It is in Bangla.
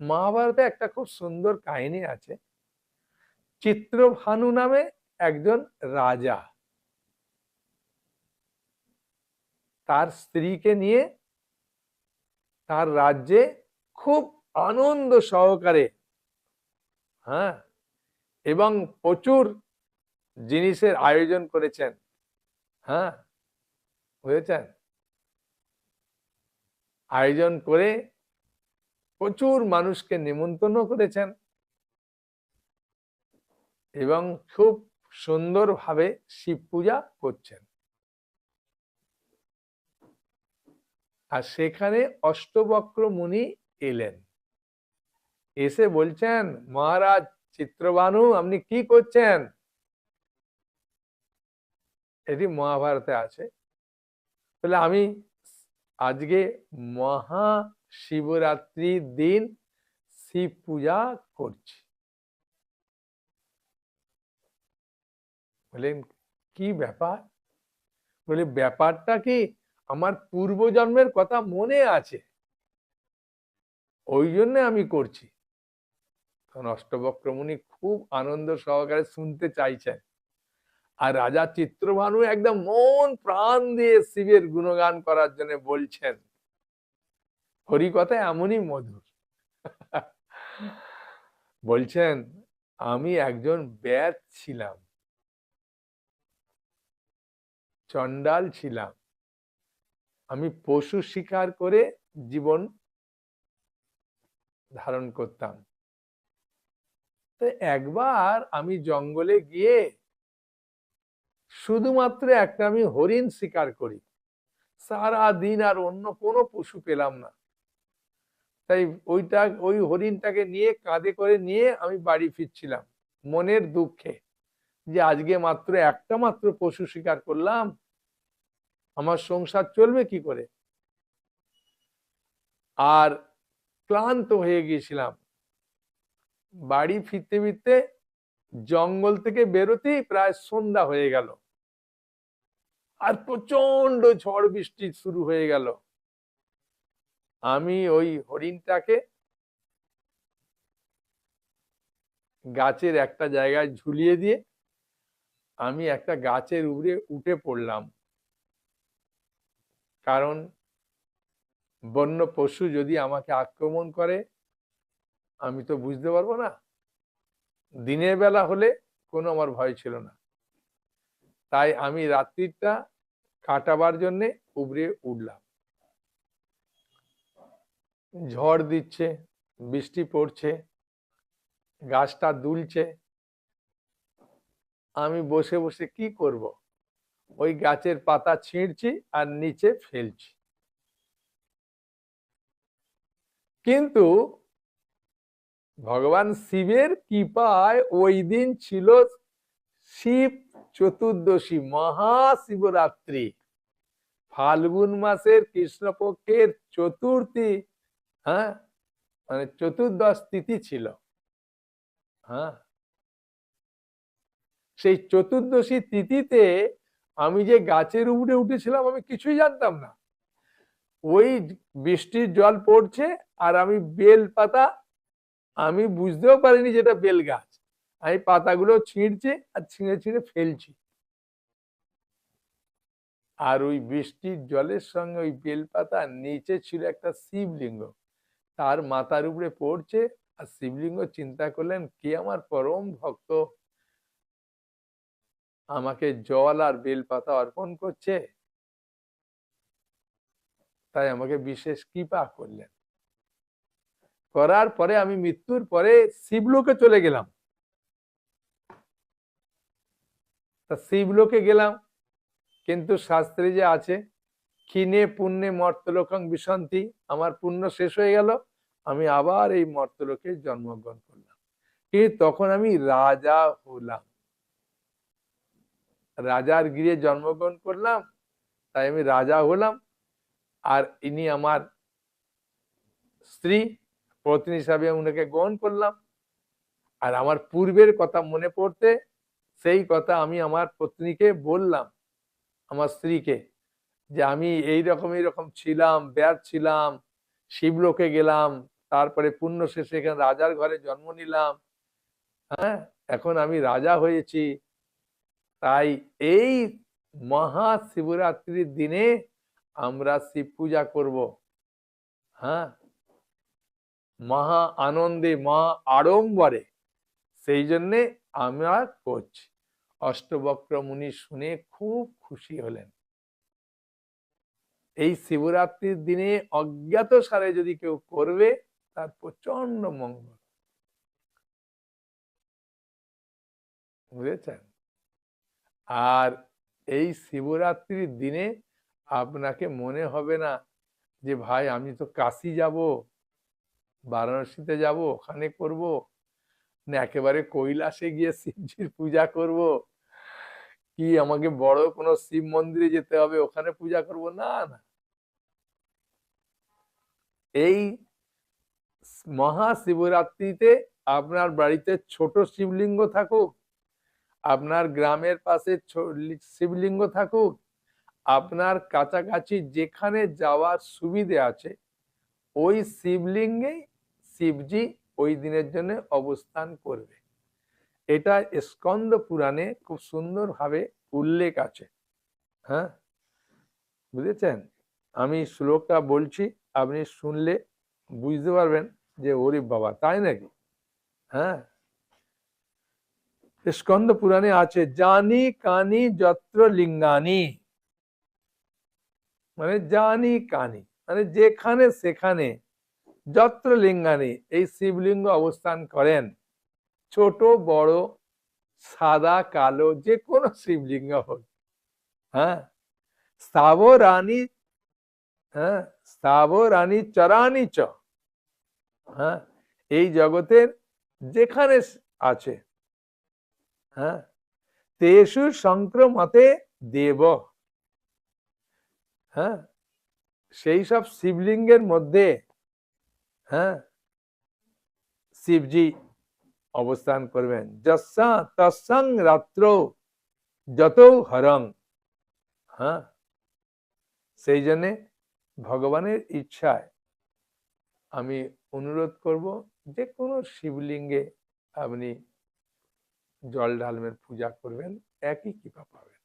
মহাভারতে একটা খুব সুন্দর কাহিনী আছে। চিত্রভানু নামে একজন রাজা। তার স্ত্রীকে নিয়ে তার রাজ্যে খুব আনন্দ সহকারে হ্যাঁ এবং প্রচুর জিনিসের আয়োজন করেছেন হ্যাঁ বুঝেছেন? আয়োজন করে প্রচুর মানুষকে নিমন্ত্রণ করেছেন। এবং খুব সুন্দরভাবে শিব পূজা করছেন। আর সেখানে অষ্টবক্র মুনি এলেন। এসে বলছেন, মহারাজ, চিত্রবানু, আপনি কি করছেন? এটি মহাভারতে আছে। তাহলে আমি আজকে মহা শিবরাত্রির দিন শিব পূজা করছি। বলেন, কি ব্যাপার? বলে, ব্যাপারটা কি আমার পূর্বজন্মের কথা মনে আছে? ওই জন্য আমি করছি। তখন অষ্টবক্রমণি খুব আনন্দ সহকারে শুনতে চাইছেন। আর রাজা চিত্রভানু একদম মন প্রাণ দিয়ে শিবের গুণগান করার জন্য বলছেন হরি কথা এমনই মধুর। বলছেন, আমি একজন ব্যাত ছিলাম। চণ্ডাল ছিলাম। আমি পশু শিকার করে জীবন ধারণ করতাম। তো একবার আমি জঙ্গলে গিয়ে শুধুমাত্র একটা আমি হরিণ শিকার করি। সারা দিন আর অন্য কোনো পশু পেলাম না। তাই ওইটা, ওই হরিণটাকে নিয়ে, কাঁধে করে নিয়ে আমি বাড়ি ফিরছিলাম, মনের দুঃখে। যে আজকে মাত্র একটা মাত্র পশু শিকার করলাম, আমার সংসার চলবে কি করে? আর ক্লান্ত হয়ে গিয়েছিলাম। বাড়ি ফিরতে ফিরতে জঙ্গল থেকে বেরোতেই প্রায় সন্ধ্যা হয়ে গেল। আর প্রচণ্ড ঝড় বৃষ্টি শুরু হয়ে গেল। আমি ওই হরিণটাকে গাছের একটা জায়গায় ঝুলিয়ে দিয়ে আমি একটা গাছের উপরে উঠে পড়লাম। কারণ বন্য পশু যদি আমাকে আক্রমণ করে, আমি তো বুঝতে পারব না। দিনের বেলা হলে কোনো আমার ভয় ছিল না। তাই আমি রাত্রিটা কাটাবার জন্যে উবরে উঠলাম। ঝড় দিচ্ছে, বৃষ্টি পড়ছে, গাছটা দুলছে। আমি বসে বসে কি করব। ওই গাছের পাতা ছিঁড়ছি আর নিচে ফেলছি। কিন্তু ভগবান শিবের কৃপায় ওই দিন ছিল শিব চতুর্দশী, মহাশিবরাত্রি। ফাল্গুন মাসের কৃষ্ণপক্ষের চতুর্থী হ্যাঁ? মানে চতুর্দশ তিথি ছিল। হ্যাঁ? সেই চতুর্দশী তিথিতে আমি যে গাছের উপরে উঠেছিলাম আমি কিছুই জানতাম না। ওই বৃষ্টির জল পড়ছে আর আমি বেল পাতা, আমি বুঝতেও পারিনি যেটা বেল গাছ। আমি পাতাগুলো ছিঁড়ছি আর ছিঁড়ে ছিঁড়ে ফেলছি। আর ওই বৃষ্টির জলের সঙ্গে ওই বেল বেলপাতা নিচে ছিল একটা শিবলিঙ্গ। তার মাথার উপরে পড়ছে আর শিবলিঙ্গ চিন্তা করলেন, কে আমার পরম ভক্ত? আমাকে জল আর বেলপাতা অর্পণ করছে? তাই আমাকে বিশেষ কৃপা করলেন। করার পরে আমি মৃত্যুর পরে শিবলোকে চলে গেলাম। তা শিবলোকে গেলাম, কিন্তু শাস্ত্রে যে আছে, ক্ষীণে পুণ্যে মর্তলোকং বিশান্তি আমার পুণ্য শেষ হয়ে গেল। আমি আবার এই মর্তলোকে জন্মগ্রহণ করলাম। কিন্তু তখন আমি রাজা হলাম। রাজার গৃহে জন্মগ্রহণ করলাম, তাই আমি রাজা হলাম। আর ইনি আমার স্ত্রী, পত্নী হিসাবে উনাকে গ্রহণ করলাম। আর আমার পূর্বের কথা মনে পড়তে সেই কথা আমি আমার পত্নীকে বললাম, আমার স্ত্রীকে, যে আমি এই রকম এইরকম ছিলাম ব্যাট ছিলাম শিবলোকে গেলাম, তারপরে পুণ্য শেষে এখানে রাজার ঘরে জন্ম নিলাম। হ্যাঁ এখন আমি রাজা হয়েছি। তাই এই মহা শিবরাত্রির দিনে আমরা শিব পূজা করব। হ্যাঁ মহা আনন্দে, মহা আড়ম্বরে। সেই জন্যে আমরা করছি। অষ্টবক্র মুনি শুনে খুব খুশি হলেন। এই শিবরাত্রির দিনে অজ্ঞাত সারে যদি কেউ করবে, তার প্রচণ্ড মঙ্গল। বুঝেছেন? আর এই শিবরাত্রির দিনে আপনাকে মনে হবে না যে, ভাই, আমি তো কাশি যাব, বারাণসীতে যাব, ওখানে করব, না, একেবারে কৈলাসে গিয়ে শিবজির পূজা করব। কি আমাকে বড় কোনো শিব মন্দিরে যেতে হবে? ওখানে পূজা করব? না না। এই মহাশিবরাত্রিতে আপনার বাড়িতে ছোট শিবলিঙ্গ থাকুক, আপনার গ্রামের পাশে শিবলিঙ্গ থাকুক, আপনার কাছাকাছি যেখানে যাওয়ার সুবিধে আছে, ওই শিবলিঙ্গেই শিবজি ওই দিনের জন্য অবস্থান করবে। এটা স্কন্দ পুরাণে খুব সুন্দরভাবে উল্লেখ আছে। হ্যাঁ? বুঝেছেন? আমি শ্লোকটা বলছি, আপনি শুনলে বুঝতে পারবেন যে ওরে বাবা, তাই নাকি? হ্যাঁ? স্কন্দ পুরাণে আছে, জানি কানি যত্র লিঙ্গানি। মানে জানি কানি মানে যেখানে সেখানে যত্র লিঙ্গানি এই শিবলিঙ্গ অবস্থান করেন। ছোট, বড়, সাদা, কালো, যে কোনো শিবলিঙ্গ হোক। হ্যাঁ? স্থাবরানি হ্যাঁ? স্থাবরানি চরানি চ। হ্যাঁ? এই জগতের যেখানে আছে। হ্যাঁ? তেষু সংক্রমতে দেব। হ্যাঁ? সেই সব শিবলিঙ্গের মধ্যে হ্যাঁ? শিবজি অবস্থান করবেন। যসা তৎসং রাত্র যত হরং। হ্যাঁ? সেই জন্যে ভগবানের ইচ্ছায় আমি অনুরোধ করব, যে কোনো শিবলিঙ্গে আপনি জল ঢালবেন পূজা করবেন, একই কৃপা পাবেন।